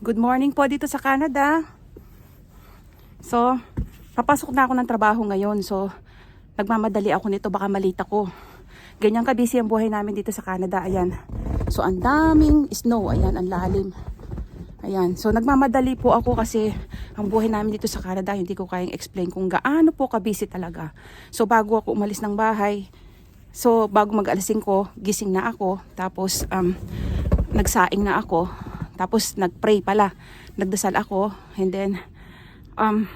Good morning po dito sa Canada. So, papasok na ako ng trabaho ngayon. So, nagmamadali ako nito. Baka malita ko. Ganyan ka busy ang buhay namin dito sa Canada. Ayan. So, ang daming snow. Ayan, ang lalim. Ayan. So, nagmamadali po ako kasi ang buhay namin dito sa Canada, hindi ko kayang explain kung gaano po ka-busy talaga. So, bago ako umalis ng bahay, so, bago mag-alasing ko, gising na ako. Tapos, um, nagsaing na ako. Tapos, nag-pray pala. Nagdasal ako. And then, um,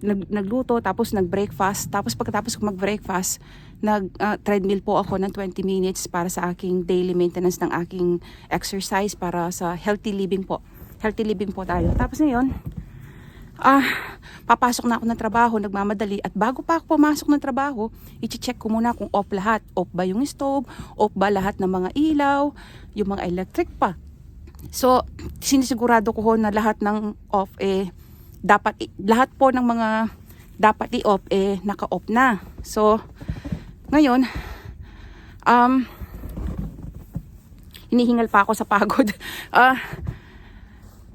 nag, nagluto, tapos nag-breakfast. Tapos, pagkatapos ko mag-breakfast, nag-treadmill po ako ng 20 minutes para sa aking daily maintenance ng aking exercise para sa healthy living po. Healthy living po tayo. Tapos ngayon, ah, papasok na ako ng trabaho, nagmamadali. At bago pa ako pumasok ng trabaho, i-check ko muna kung off lahat. Off ba yung stove? Off ba lahat ng mga ilaw? Yung mga electric pa? So, sinisigurado ko ho na lahat ng off eh, dapat, lahat po ng mga dapat i-off eh, naka-off na. So, ngayon, um, hinihingal pa ako sa pagod. Ah,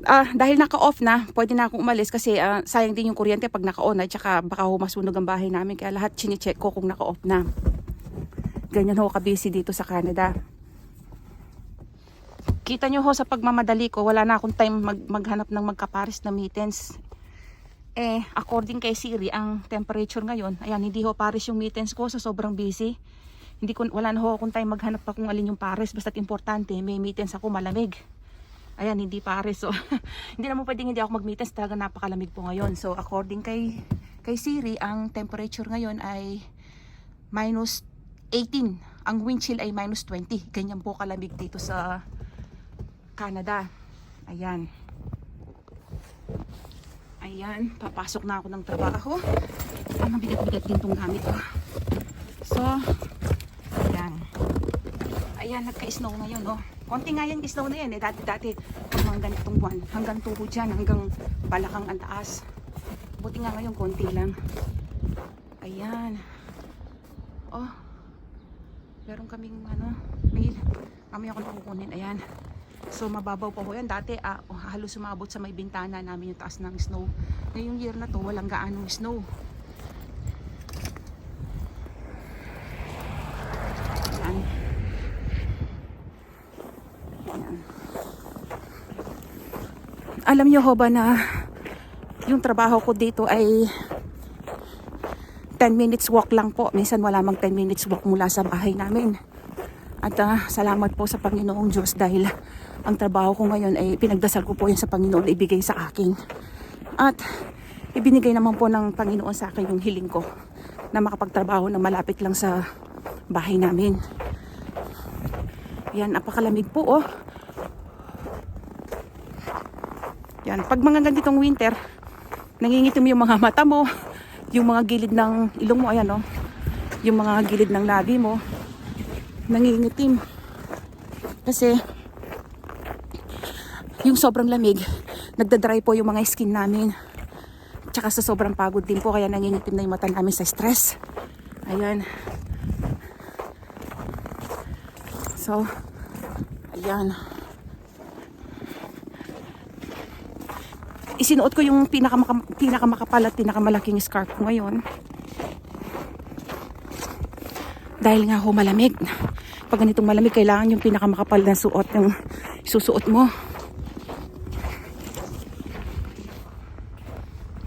Ah, dahil naka-off na, pwede na akong umalis kasi ah, sayang din yung kuryente pag naka-on at saka baka ho masunog ang bahay namin kaya lahat chine-check ko kung naka-off na. Ganyan ho ka-busy dito sa Canada. Kita nyo ho sa pagmamadali ko, wala na akong time mag maghanap ng magkapares na mittens. Eh, according kay Siri, ang temperature ngayon, ayan, hindi ho pares yung mittens ko sa sobrang busy. Hindi ko, wala na ho akong time maghanap pa kung alin yung pares, basta't importante, may mittens ako malamig. Ayan, hindi pares. So, hindi naman pwedeng hindi ako mag-mittens. Talaga napakalamig po ngayon. So, according kay, kay Siri, ang temperature ngayon ay minus 18. Ang wind chill ay minus 20. Ganyan po kalamig dito sa Canada. Ayan. Ayan, papasok na ako ng trabaho. Ang bigat-bigat din tong gamit ko. So, ayan. Ayan, nagka-snow ngayon, oh. Konti nga yung snow na yan, eh. Dati-dati, pag ganitong buwan, hanggang tuhod yan, hanggang balakang ang taas. Buti nga ngayon, konti lang. Ayan. Oh. Meron kaming, ano, mail. Kami ako nakukunin. Ayan. So, mababaw pa po yan. Dati, ah, oh, halos sumabot sa may bintana namin yung taas ng snow. Ngayong year na to, walang gaanong snow. Alam niyo ho ba na yung trabaho ko dito ay 10 minutes walk lang po. Minsan wala mang 10 minutes walk mula sa bahay namin. At ah, salamat po sa Panginoong Diyos dahil ang trabaho ko ngayon ay pinagdasal ko po yan sa Panginoon na ibigay sa akin. At ibinigay naman po ng Panginoon sa akin yung hiling ko na makapagtrabaho na malapit lang sa bahay namin. Yan, napakalamig po oh. Yan, pag mga ganitong winter, nangingitim yung mga mata mo, yung mga gilid ng ilong mo, ayan oh. Yung mga gilid ng labi mo, nangingitim. Kasi, yung sobrang lamig, nagdadry po yung mga skin namin. Tsaka sa sobrang pagod din po, kaya nangingitim na yung mata namin sa stress. Ayan. So, ayan. Isinuot ko yung pinakamaka, pinakamakapal at pinakamalaking scarf ngayon. Dahil nga ho malamig. Pag ganitong malamig, kailangan yung pinakamakapal na suot yung susuot mo.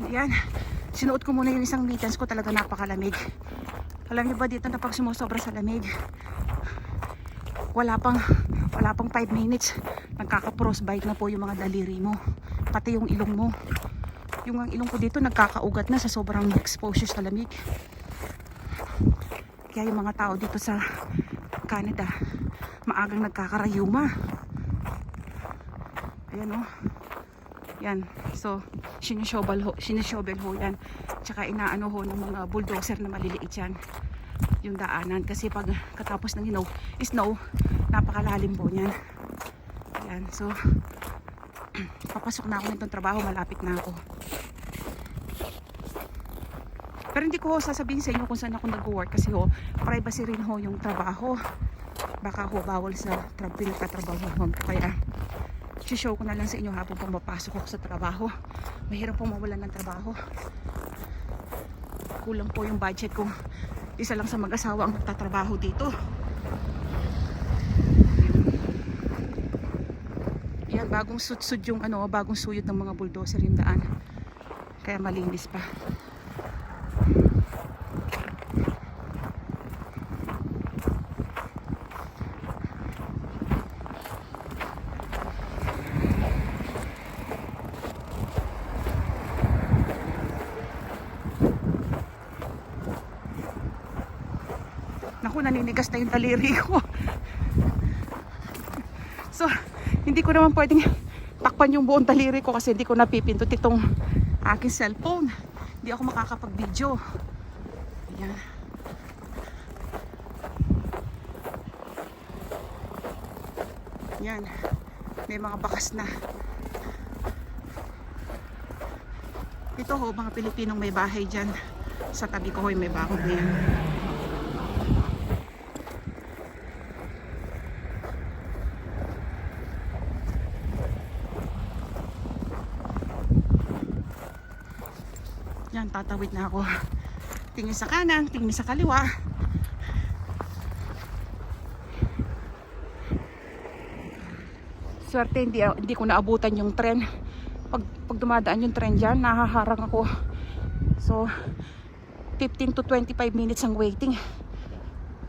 Ayan. Sinuot ko muna yung isang mittens ko. Talaga napakalamig. Alam niyo ba dito na pag sumusobra sa lamig, wala pang wala pang 5 minutes nagkaka-frostbite na po yung mga daliri mo pati yung ilong mo yung ang ilong ko dito nagkakaugat na sa sobrang exposure sa lamig kaya yung mga tao dito sa Canada maagang nagkakarayuma. Ayan o yan. So sinishovel ho, sinishovel ho yan. Tsaka inaano ho ng mga bulldozer na maliliit yan yung daanan. Kasi pag katapos ng snow, snow napakalalim po niyan. Ayan so papasok na ako nitong trabaho. Malapit na ako pero hindi ko ho sasabihin sa inyo kung saan ako nag-work kasi ho privacy rin ho yung trabaho baka ho bawal sa tra pinagtatrabaho ho kaya show ko na lang sa inyo habang pumapasok ako sa trabaho. Mahirap pong mawalan ng trabaho. Kulang po yung budget kung isa lang sa mag-asawa ang magtatrabaho dito. Yan, bagong sudsud yung ano, bagong suyod ng mga bulldozer yung daan. Kaya malinis pa. Naninigas na yung daliri ko. So, hindi ko naman pwedeng takpan yung buong daliri ko kasi hindi ko napipindot itong aking cellphone. Hindi ako makakapag-video. Ayan. Yan. May mga bakas na. Ito ho, mga Pilipinong may bahay dyan. Sa tabi ko ho, may bakod na yan. Tatawid na ako. Tingin sa kanan, tingin sa kaliwa. Swerte, hindi, hindi ko naabutan yung tren. Pag, pag dumadaan yung tren dyan, nahaharang ako. So, 15 to 25 minutes ang waiting.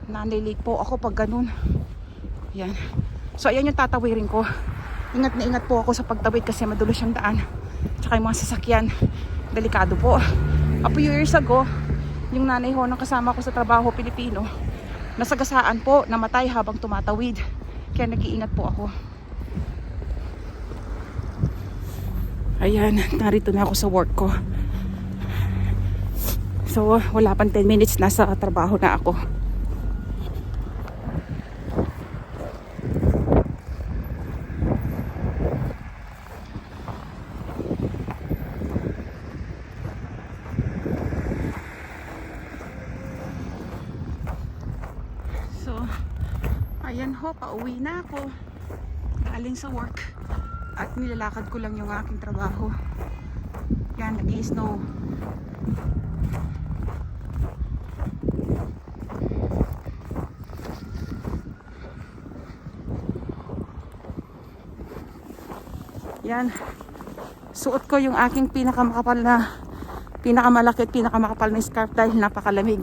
Nanilate po ako pag ganun. Yan. So, ayan yung tatawirin ko. Ingat na ingat po ako sa pagtawid kasi madulos yung daan. Tsaka yung mga sasakyan. Delikado po. A few years ago, yung nanay ho ng kasama ko sa trabaho Pilipino, nasagasaan po, namatay habang tumatawid. Kaya nag-iingat po ako. Ayan, narito na ako sa work ko. So, wala pang 10 minutes, nasa trabaho na ako. So, ho, pauwi na ako. Galing sa work. At nilalakad ko lang yung aking trabaho. Yan, nag-snow. Yan. Suot ko yung aking pinakamakapal na pinakamalaki at pinakamakapal na scarf dahil napakalamig.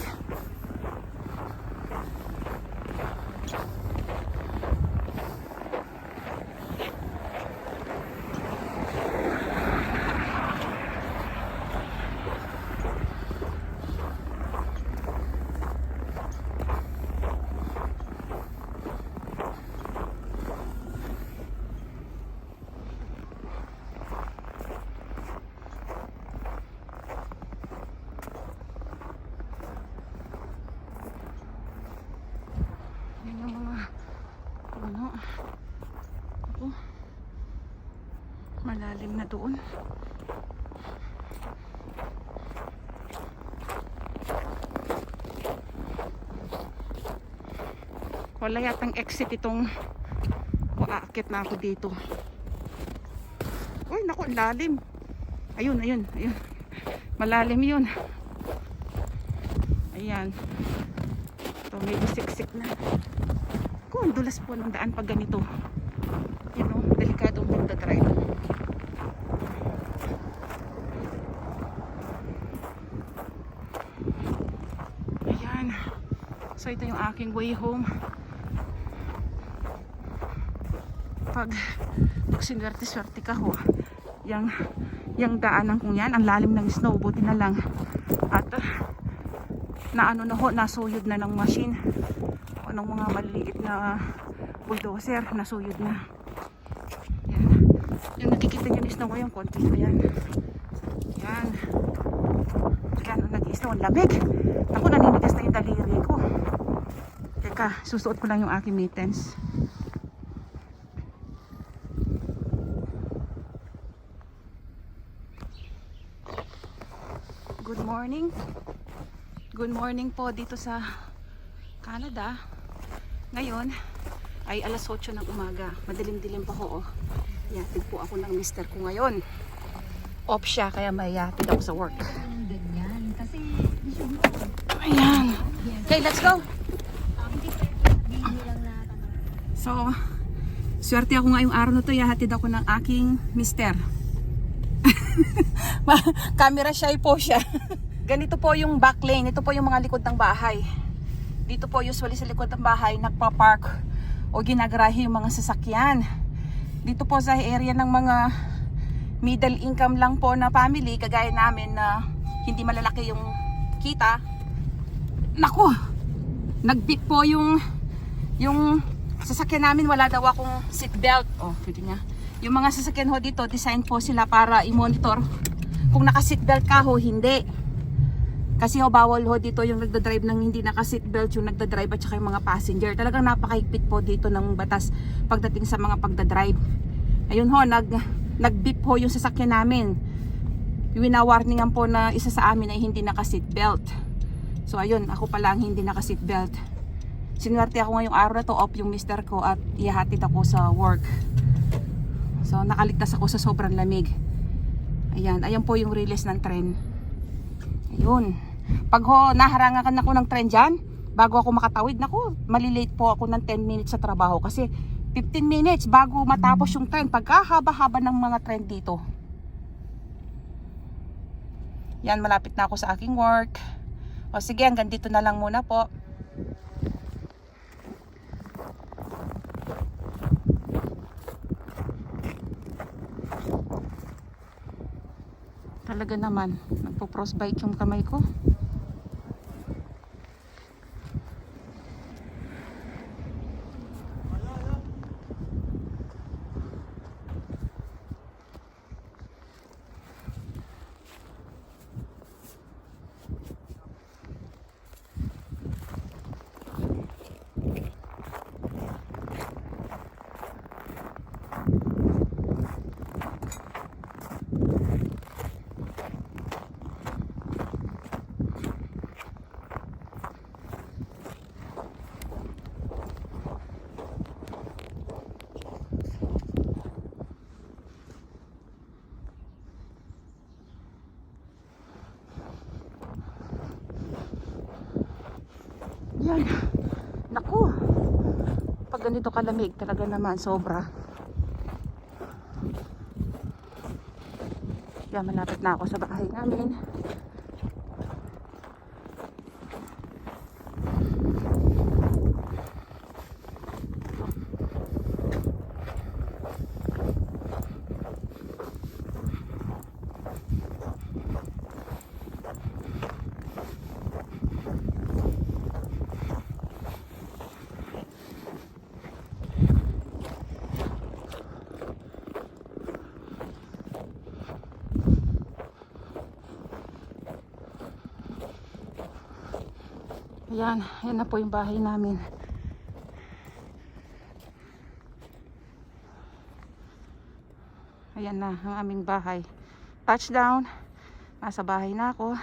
Yan yung mga puno. Ako. Malalim na doon. Wala yatang exit itong aakit na ako dito. Uy, naku, lalim. Ayun, ayun, ayun. Malalim yun. Ayan. Ito, medyo siksik na. Kung dulas po ng daan pag ganito. You know, delikadong magdadrive. Ayan. So ito yung aking way home. Pag pag sinwerte-swerte ka ho, yung, yung daanan kong yan, ang lalim ng snow, buti na lang. At uh, na ano na ho, nasuyod na ng machine o ng mga maliliit na bulldozer, nasuyod na. Yan. Yung nakikita nyo ni snow ngayon, konti na yan. Yan. Yan, nag-snow, ang lamig. Ako, naninigas na yung daliri ko. Teka, susuot ko lang yung aking mittens. Good morning. Good morning po dito sa Canada. Ngayon ay alas 8 ng umaga. Madilim-dilim pa ho. Oh. Yan. ako ng mister ko ngayon. Off siya, kaya may hatid ako sa work. Ayan. Okay, let's go. Hindi sabihin lang na So, swerte ako ngayong araw na to. Ihahatid ako ng aking mister. Camera shy po siya. Ganito po yung back lane. Ito po yung mga likod ng bahay. Dito po usually sa likod ng bahay, nagpa-park o ginagarahe yung mga sasakyan. Dito po sa area ng mga middle income lang po na family, kagaya namin na hindi malalaki yung kita. Nako! Nagbit po yung yung sasakyan namin wala daw akong seat belt. Oh, pwede nga. Yung mga sasakyan ho dito, design po sila para i-monitor kung naka-seat belt ka ho, hindi. Kasi ho, bawal ho dito yung nagdadrive ng hindi naka-seat belt, yung nagdadrive at saka yung mga passenger. Talagang napakahigpit po dito ng batas pagdating sa mga pagdadrive. Ayun ho, nag, nag-beep ho yung sasakyan namin. Winawarningan po na isa sa amin ay hindi naka-seat belt. So ayun, ako pala ang hindi naka-seat belt. Sinuwerte ako ngayong araw na to off yung mister ko at ihahatid ako sa work. So nakaligtas ako sa sobrang lamig. Ayan, ayan po yung release ng tren. Ayun. Pag ho, naharangan ako ng tren dyan, bago ako makatawid, naku, malilate po ako ng 10 minutes sa trabaho kasi 15 minutes bago matapos yung tren. Pagkahaba-haba ng mga tren dito. Yan, malapit na ako sa aking work. O sige, hanggang dito na lang muna po. Talaga naman, nagpo-frostbite yung kamay ko. Yan. Naku. Pag ganito kalamig, talaga naman sobra. Yan, malapit na ako sa bahay namin. Ayan, yan na po yung bahay namin. Ayan na ang aming bahay. Touchdown. Nasa bahay na ako.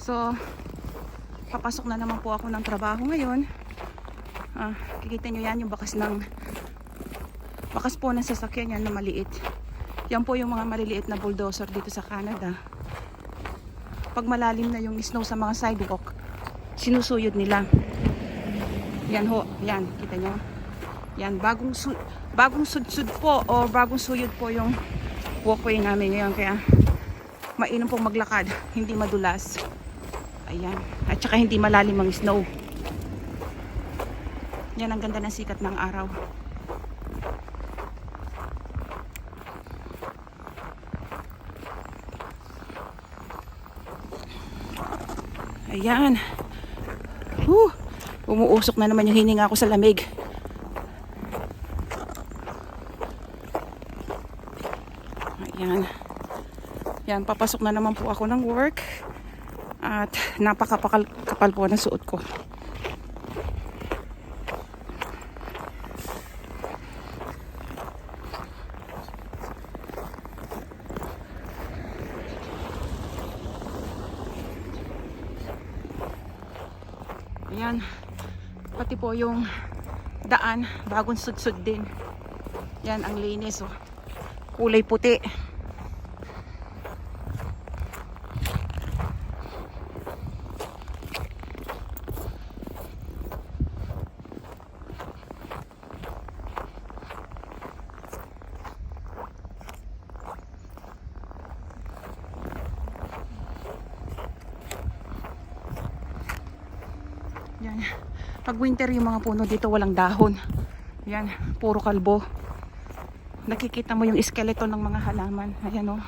So, papasok na naman po ako ng trabaho ngayon. Ah, kikita nyo yan yung bakas ng bakas po ng sasakyan yan na maliit. Yan po yung mga maliliit na bulldozer dito sa Canada. Pag malalim na yung snow sa mga sidewalk, sinusuyod nila. Yan ho, yan, kita nyo. Yan, bagong, su bagong sudsud po o bagong suyod po yung walkway namin ngayon. Kaya mainam pong maglakad, hindi madulas. Ayan, at saka hindi malalim ang snow. Yan ang ganda ng sikat ng araw. Ayan. Whew. Umuusok na naman yung hininga ko sa lamig. Ayan. Yan, papasok na naman po ako ng work. At napakapakal po ng suot ko. Ayan. Pati po yung daan, bagong sudsud din. Yan, ang linis oh. Kulay puti. Yan. Pag winter yung mga puno dito walang dahon. Yan, puro kalbo. Nakikita mo yung skeleton ng mga halaman. Ayan o.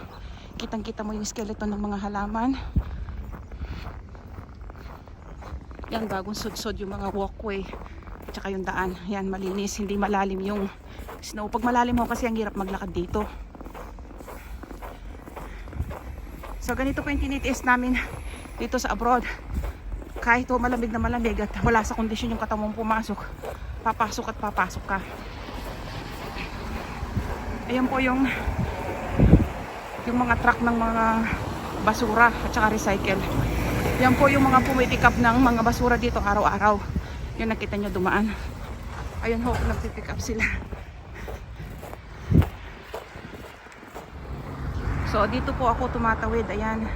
Kitang kita mo yung skeleton ng mga halaman. Yan, bagong sudsod yung mga walkway. Tsaka yung daan. Yan, malinis. Hindi malalim yung snow. Pag malalim ho kasi ang hirap maglakad dito. So ganito po yung tinitiis namin dito sa abroad kahit ho malamig na malamig at wala sa kondisyon yung katawan mong pumasok, papasok at papasok ka. Ayan po yung yung mga truck ng mga basura at saka recycle. Yan po yung mga pumipick up ng mga basura dito araw-araw. Yung nakita nyo dumaan. Ayun ho, nagpipick up sila. So, dito po ako tumatawid. Ayan.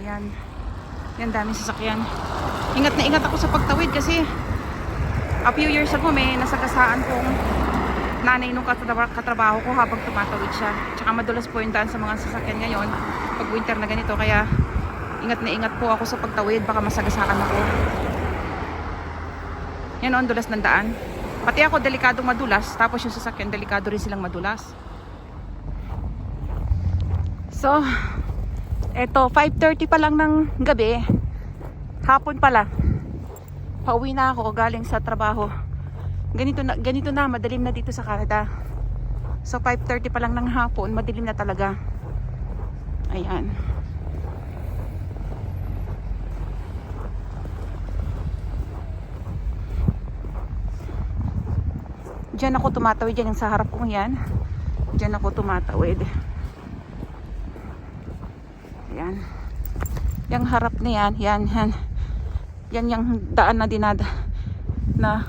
Ayan. Yan, daming sasakyan. Ingat na ingat ako sa pagtawid kasi a few years ago may nasagasaan kong nanay nung katraba- katrabaho ko habang tumatawid siya. Tsaka madulas po yung daan sa mga sasakyan ngayon pag winter na ganito. Kaya ingat na ingat po ako sa pagtawid. Baka masagasaan ako. Yan o, ang dulas ng daan. Pati ako delikadong madulas. Tapos yung sasakyan, delikado rin silang madulas. So, eto, 5.30 pa lang ng gabi. Hapon pala. Pauwi na ako galing sa trabaho. Ganito na, ganito na, madilim na dito sa Canada. So 5.30 pa lang ng hapon, madilim na talaga. Ayan. Diyan ako tumatawid, yan yung sa harap kong yan. Diyan ako tumatawid. Ayan. Yung harap na yan, yan, yan. Yan yung daan na dinada na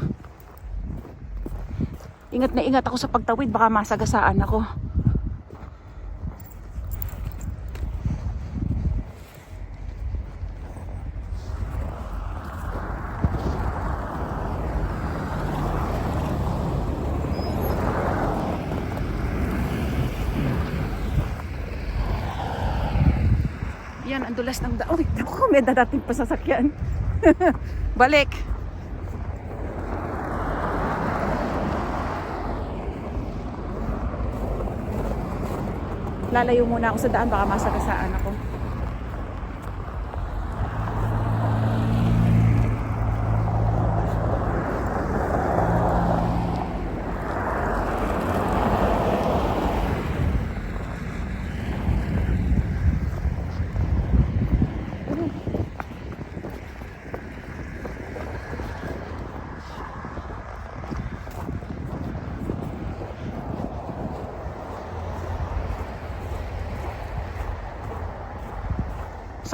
ingat na ingat ako sa pagtawid baka masagasaan ako. Yan, ang dulas ng daan. Uy, naku, may dadating pa sasakyan. Balik. Lalayo muna ako sa daan, baka masagasaan ako.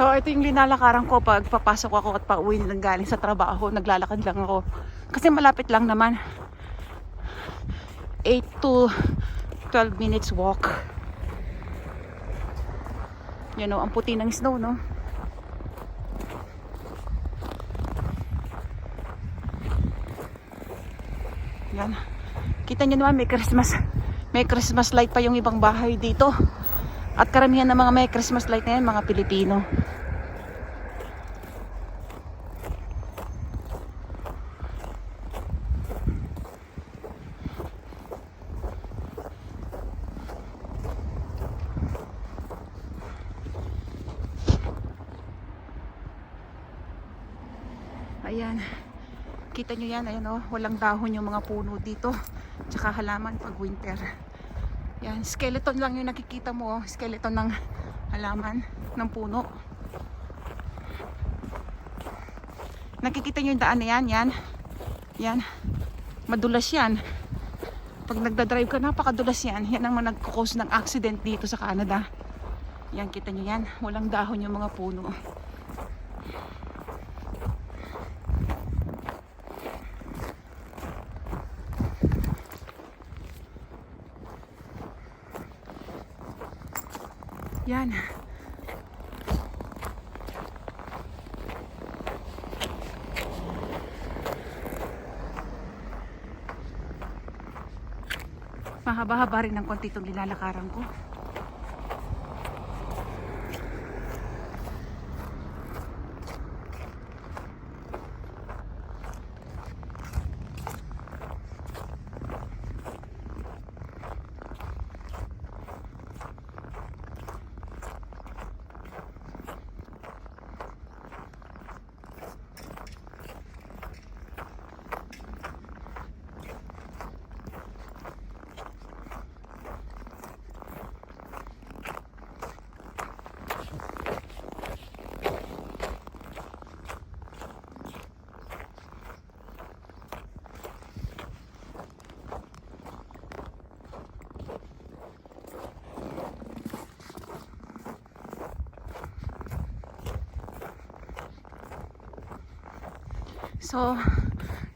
So, ito yung linalakaran ko pag papasok ako at pauwi ng galing sa trabaho. Naglalakad lang ako. Kasi malapit lang naman. 8 to 12 minutes walk. Yan o, ang puti ng snow, no? Yan. Kita nyo naman, may Christmas. May Christmas light pa yung ibang bahay dito. At karamihan ng mga may Christmas light na yan, mga Pilipino. Ayan. Kita nyo yan, ayan oh, walang dahon yung mga puno dito. Tsaka halaman pag winter. Yan, skeleton lang yung nakikita mo, oh. skeleton ng halaman, ng puno. Nakikita nyo yung daan na yan, yan. Yan. Madulas yan. Pag nagdadrive ka, napakadulas yan. Yan ang mga nagkukos ng accident dito sa Canada. Yan, kita nyo yan. Walang dahon yung mga puno. Yan. Mahaba-haba rin ng konti itong nilalakaran ko. So,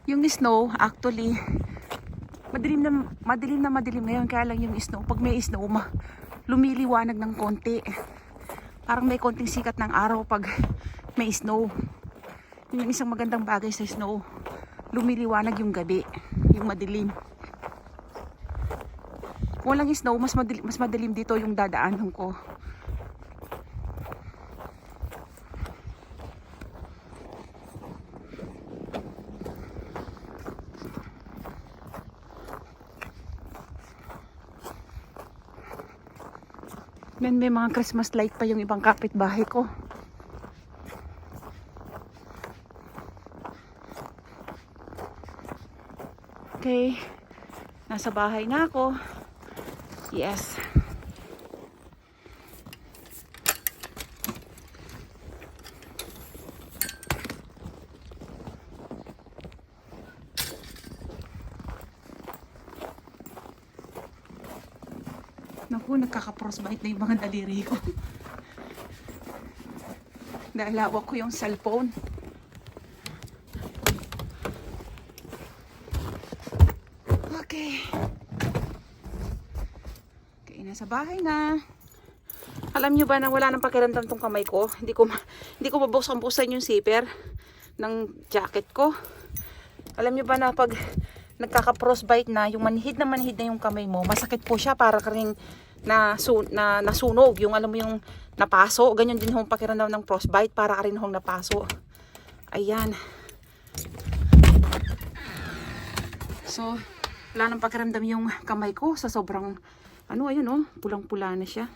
yung snow, actually, madilim na, madilim na madilim ngayon. Kaya lang yung snow, pag may snow, ma, lumiliwanag ng konti. Parang may konting sikat ng araw pag may snow. Yun yung isang magandang bagay sa snow. Lumiliwanag yung gabi, yung madilim. Kung walang snow, mas madilim, mas madilim dito yung dadaanan ko. Then may mga Christmas light pa yung ibang kapitbahay ko. Okay. Nasa bahay na ako. Yes. Naku, nagkaka-frostbite na yung mga daliri ko. Dahil hawak ko yung cellphone. Okay. Okay, nasa bahay na. Alam nyo ba na wala nang pakiramdam tong kamay ko? Hindi ko, hindi ko mabuksan-buksan yung zipper ng jacket ko. Alam nyo ba na pag nagkaka-frostbite na, yung manhid na manhid na yung kamay mo, masakit po siya para karing na, su, na nasunog. Yung alam mo yung napaso, ganyan din yung pakiramdam ng frostbite para ka rin hong napaso. Ayan. So, wala nang pakiramdam yung kamay ko sa sobrang, ano, ayun oh, pulang-pula na siya.